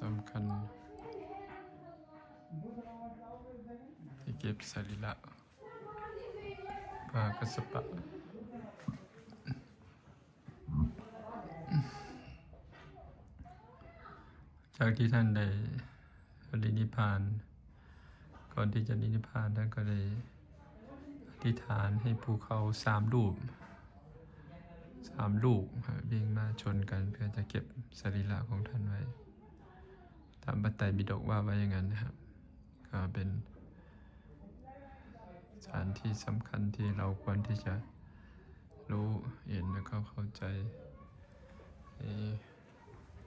สำคัญ ที่เก็บสรีระปากระสปะจากที่ท่านได้ปรินิพาน ก่อนที่จะนิพพานท่านก็ได้อธิษฐานให้ภูเขาสามรูปสามลูกวิ่งมาชนกันเพื่อจะเก็บสรีระของท่านไว้ ตามบัตไตรบิดกว่าไว้อย่างนั้นนะครับก็เป็นสถานที่สำคัญที่เราควรที่จะรู้เห็นแล้วก็เข้าใจ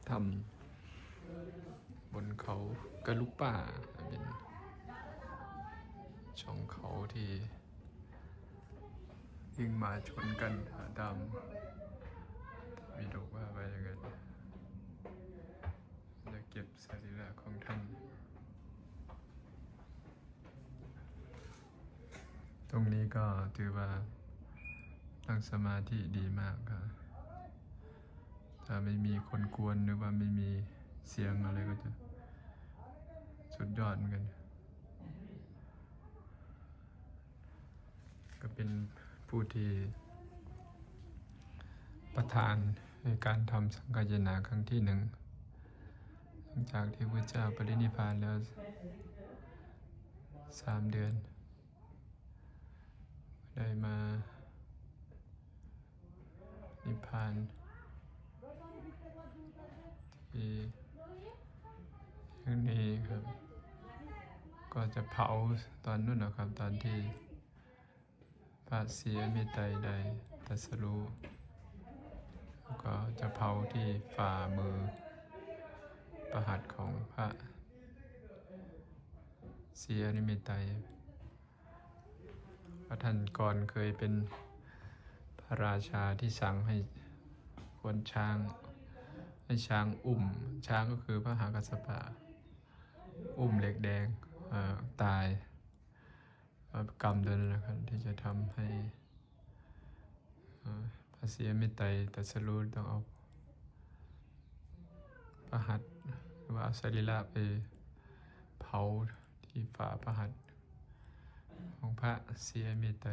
ทำบนเขากระลุกป่าเป็นช่องเขาที่ยิ่งมาชนกันตามวิดกว่าไว้อย่างนั้นจะเก็บสรีระ ของท่าน ตรงนี้ก็ถือว่านั่งสมาธิดีมากครับถ้าไม่มีคนกวนหรือว่าไม่มีเสียงอะไรก็จะสุดยอดเหมือนกัน ก็เป็นผู้ที่ประธานในการทำสังฆายนาครั้งที่หนึ่ง จากที่พระเจ้าปรินิพานแล้วสามเดือน ได้มา นิพพานที่ที่นี้ครับ ก็จะเผาตอนนู้นนะครับ ตอนที่พระเสียมีไตใดตัสรู้ก็จะเผาที่ฝ่ามือ ประหัตของพระเสียนิมิตไตพระท่านก่อนเคยเป็นพระราชาที่สั่งให้คนช้าง ให้ช้างอุ้ม ช้างก็คือพระหากัสปะ อุ้มเหล็กแดงตายกรรมตัวนั้นนะครับที่จะทำให้พระเสียไม่ไตรตรัสรู้ต้องเอาประหัต รือว่าเอาสรีระไปเผาที่ฝาประหัตถ์ของพระเสียไม่ไตร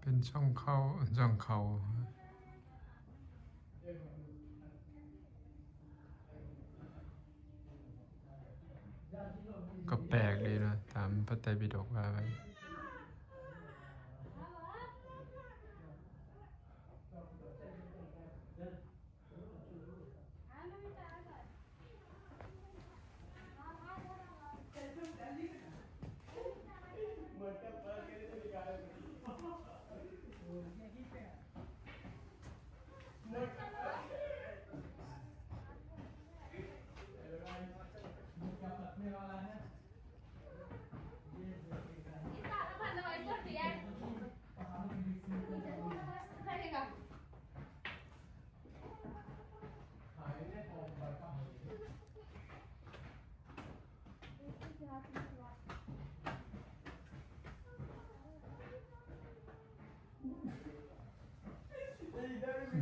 เป็นช่องเข้าช่องเขา ก็แปลกดีนะตามพระไตรปิฎกว่าไว้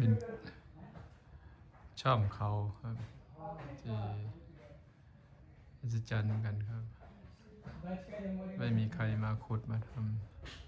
เป็น ช่องเขาครับที่อัศจรรย์เหมือนกันครับ ไม่มีใครมาขุดมาทำ